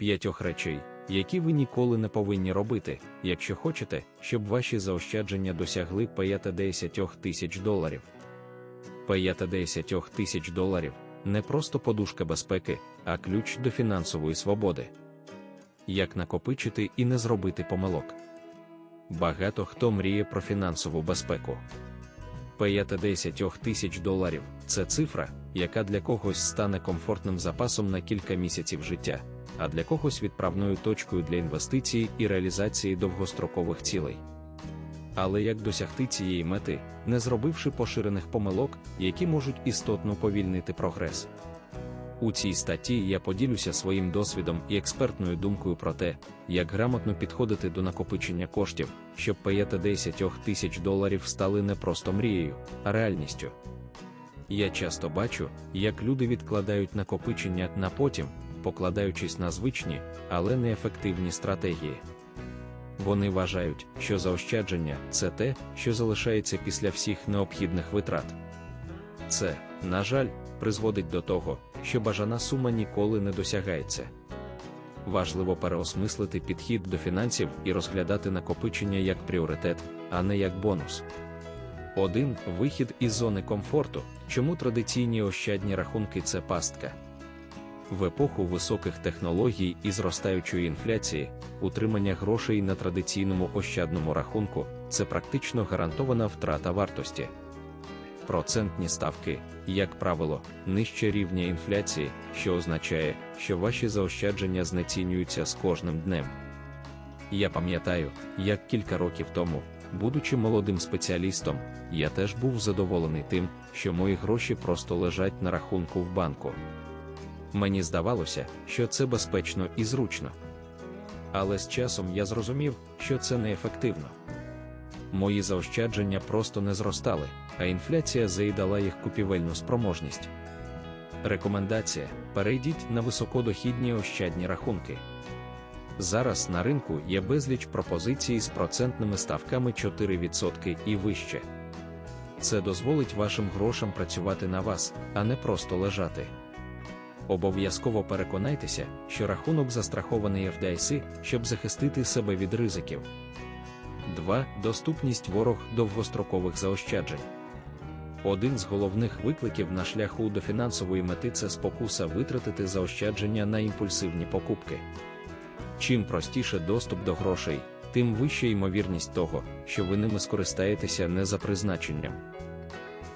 П'ятьох речей, які ви ніколи не повинні робити, якщо хочете, щоб ваші заощадження досягли 5-10 тисяч доларів. 5-10 тисяч доларів не просто подушка безпеки, а ключ до фінансової свободи. Як накопичити і не зробити помилок. Багато хто мріє про фінансову безпеку. 5-10 тисяч доларів це цифра, яка для когось стане комфортним запасом на кілька місяців життя, а для когось відправною точкою для інвестицій і реалізації довгострокових цілей. Але як досягти цієї мети, не зробивши поширених помилок, які можуть істотно повільнити прогрес? У цій статті я поділюся своїм досвідом і експертною думкою про те, як грамотно підходити до накопичення коштів, щоб 5-10 тисяч доларів стали не просто мрією, а реальністю. Я часто бачу, як люди відкладають накопичення на потім, покладаючись на звичні, але неефективні стратегії. Вони вважають, що заощадження це те, що залишається після всіх необхідних витрат. Це, на жаль, призводить до того, що бажана сума ніколи не досягається. Важливо переосмислити підхід до фінансів і розглядати накопичення як пріоритет, а не як бонус. Один вихід із зони комфорту, чому традиційні ощадні рахунки це пастка. В епоху високих технологій і зростаючої інфляції, утримання грошей на традиційному ощадному рахунку це практично гарантована втрата вартості. Процентні ставки, як правило, нижче рівня інфляції, що означає, що ваші заощадження знецінюються з кожним днем. Я пам'ятаю, як кілька років тому, будучи молодим спеціалістом, я теж був задоволений тим, що мої гроші просто лежать на рахунку в банку. Мені здавалося, що це безпечно і зручно. Але з часом я зрозумів, що це неефективно. Мої заощадження просто не зростали, а інфляція заїдала їх купівельну спроможність. Рекомендація: перейдіть на високодохідні ощадні рахунки. Зараз на ринку є безліч пропозицій з процентними ставками 4% і вище. Це дозволить вашим грошам працювати на вас, а не просто лежати. Обов'язково переконайтеся, що рахунок застрахований FDIC, щоб захистити себе від ризиків. 2. Доступність ворог довгострокових заощаджень. Один з головних викликів на шляху до фінансової мети це спокуса витратити заощадження на імпульсивні покупки. Чим простіше доступ до грошей, тим вища ймовірність того, що ви ними скористаєтеся не за призначенням.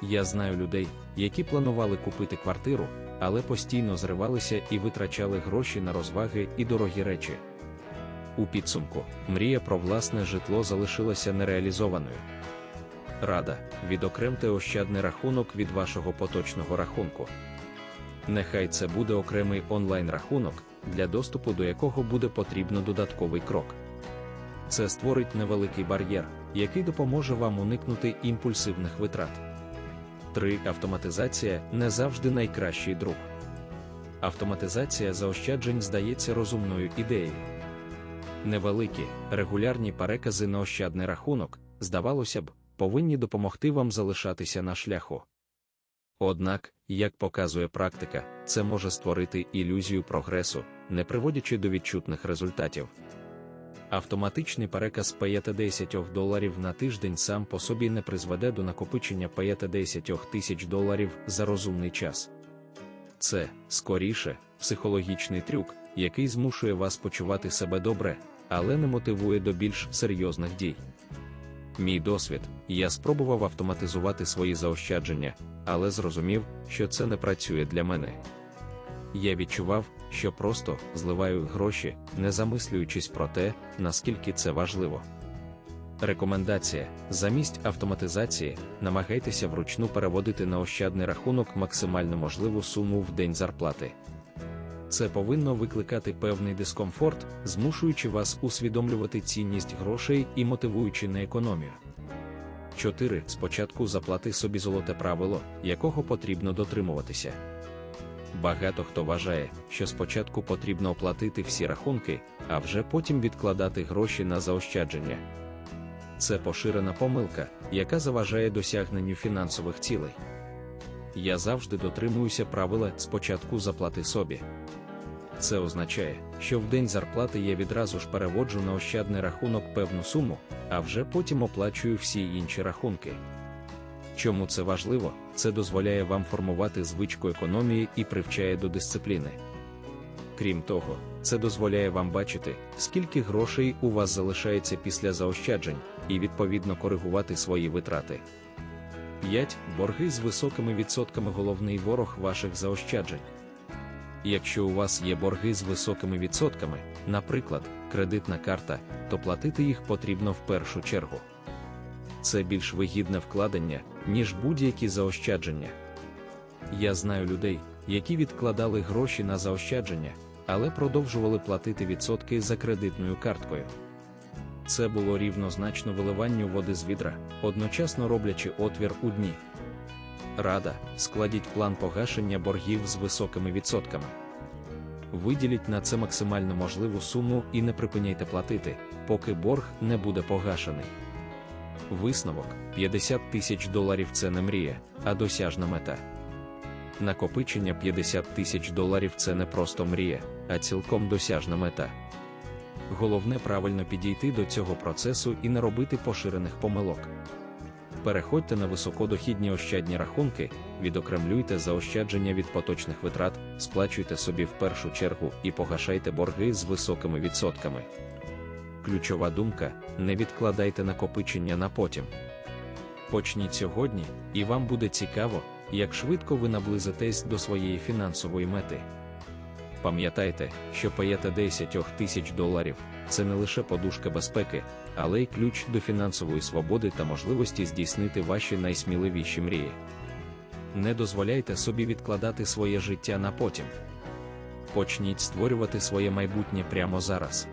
Я знаю людей, які планували купити квартиру, але постійно зривалися і витрачали гроші на розваги і дорогі речі. У підсумку, мрія про власне житло залишилася нереалізованою. Рада, відокремте ощадний рахунок від вашого поточного рахунку. Нехай це буде окремий онлайн-рахунок, для доступу до якого буде потрібно додатковий крок. Це створить невеликий бар'єр, який допоможе вам уникнути імпульсивних витрат. 3. Автоматизація не завжди найкращий друг. Автоматизація заощаджень здається розумною ідеєю. Невеликі, регулярні перекази на ощадний рахунок, здавалося б, повинні допомогти вам залишатися на шляху. Однак, як показує практика, це може створити ілюзію прогресу, не приводячи до відчутних результатів. Автоматичний переказ 5-10 доларів на тиждень сам по собі не призведе до накопичення 5-10 тисяч доларів за розумний час. Це, скоріше, психологічний трюк, який змушує вас почувати себе добре, але не мотивує до більш серйозних дій. Мій досвід, я спробував автоматизувати свої заощадження, але зрозумів, що це не працює для мене. Я відчував, що просто зливаю гроші, не замислюючись про те, наскільки це важливо. Рекомендація: замість автоматизації намагайтеся вручну переводити на ощадний рахунок максимально можливу суму в день зарплати. Це повинно викликати певний дискомфорт, змушуючи вас усвідомлювати цінність грошей і мотивуючи на економію. 4. Спочатку заплати собі золоте правило, якого потрібно дотримуватися. Багато хто вважає, що спочатку потрібно оплатити всі рахунки, а вже потім відкладати гроші на заощадження. Це поширена помилка, яка заважає досягненню фінансових цілей. Я завжди дотримуюся правила спочатку заплати собі. Це означає, що в день зарплати я відразу ж переводжу на ощадний рахунок певну суму, а вже потім оплачую всі інші рахунки. Чому це важливо? Це дозволяє вам формувати звичку економії і привчає до дисципліни. Крім того, це дозволяє вам бачити, скільки грошей у вас залишається після заощаджень, і відповідно коригувати свої витрати. 5. Борги з високими відсотками головний ворог ваших заощаджень. Якщо у вас є борги з високими відсотками, наприклад, кредитна карта, то платити їх потрібно в першу чергу. Це більш вигідне вкладення, ніж будь-які заощадження. Я знаю людей, які відкладали гроші на заощадження, але продовжували платити відсотки за кредитною карткою. Це було рівнозначно виливанню води з відра, одночасно роблячи отвір у дні. Рада, складіть план погашення боргів з високими відсотками. Виділіть на це максимально можливу суму і не припиняйте платити, поки борг не буде погашений. Висновок 50 тисяч доларів це не мрія, а досяжна мета. Накопичення 50 тисяч доларів це не просто мрія, а цілком досяжна мета. Головне правильно підійти до цього процесу і не робити поширених помилок. Переходьте на високодохідні ощадні рахунки, відокремлюйте заощадження від поточних витрат, сплачуйте собі в першу чергу і погашайте борги з високими відсотками. Ключова думка: не відкладайте накопичення на потім. Почніть сьогодні, і вам буде цікаво, як швидко ви наблизитесь до своєї фінансової мети. Пам'ятайте, що паєта 10 тисяч доларів це не лише подушка безпеки, але й ключ до фінансової свободи та можливості здійснити ваші найсміливіші мрії. Не дозволяйте собі відкладати своє життя на потім. Почніть створювати своє майбутнє прямо зараз.